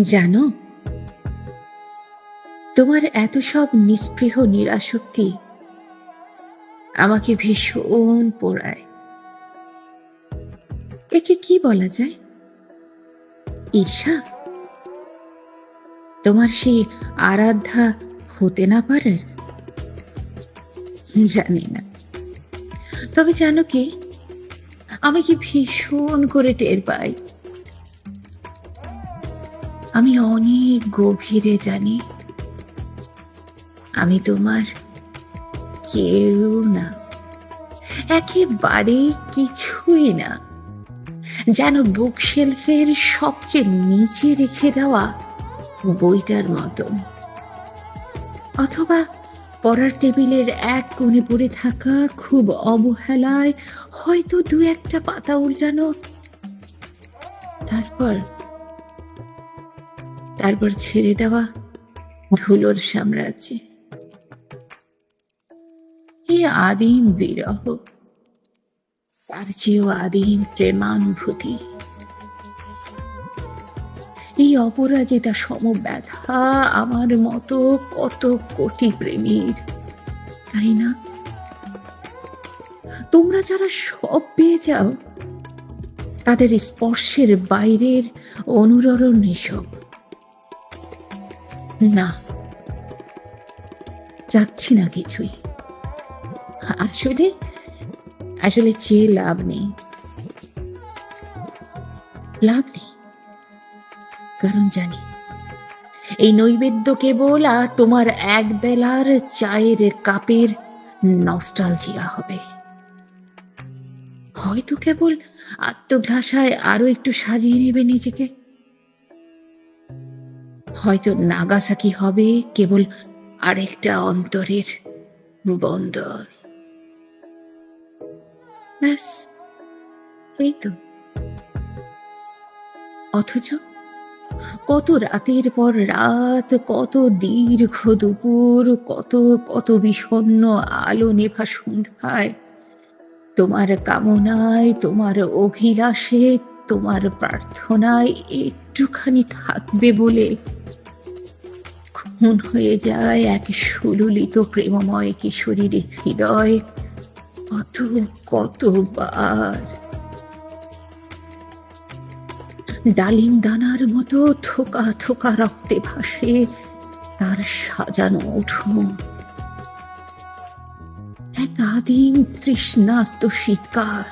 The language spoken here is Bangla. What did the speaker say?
জানো, তোমার এত সব নিস্পৃহ নিরাসক্তি আমাকে ভীষণ পোড়ায়। একে কি বলা যায়? ঈর্ষা? তোমার সেই আরাধ্যা হতে না পারার? জানি না। তবে জানো কি, আমি কি ভীষণ করে টের পাই। আমি অনেক গভীরে জানি। আমি তোমার কেউ না। একেবারে কিছুই না। যেন বুক শেলফের সবচেয়ে নিচে রেখে দেওয়া বইটার মতন। অথবা পড়ার টেবিলের এক কোণে পড়ে থাকা খুব অবহেলায় হয়তো দু একটা পাতা উল্টানো। তারপর তারপর ছেড়ে দেওয়া ধুলোর সাম্রাজ্যে। এই আদিম বিরহ, তার চেয়েও আদিম প্রেমানুভূতি। এই অপরাজিতা সমব্যথা আমার মতো কত কোটি প্রেমীর, তাই না? তোমরা যারা সব পেয়ে যাও, তাদের স্পর্শের বাইরের অনুরণন এসব। না। যাচ্ছি না কিছুই। আসলে আসলে চেয়ে লাভ নেই। লাভ নেই? কারণ জানি, এই নৈবেদ্য কেবল তোমার এক বেলার চায়ের কাপের নস্টালজিয়া হবে। হয়তো কেবল আত্মঘাসায় আরও একটু সাজিয়ে নেবে নিজেকে। হয়তো নাগাসাকি হবে কেবল আরেকটা অন্তরের বন্দর। ব্যাস, এই তো। অথচ কত রাতের পর রাত, কত দীর্ঘ দুপুর, কত কত বিষণ্ণ আলো নেভা সন্ধ্যায়। তোমার কামনায়, তোমার অভিলাষে, তোমার প্রার্থনায় একটুখানি থাকবে বলে খুন হয়ে যায় এক সুললিত প্রেমময় কিশোরীর হৃদয়। কত কতবার? ডালিম দানার মতো থোকা থোকা রক্তে ভাসে তার সাজানো উঠোন। এক আদিম তৃষ্ণার্ত শীতকাল।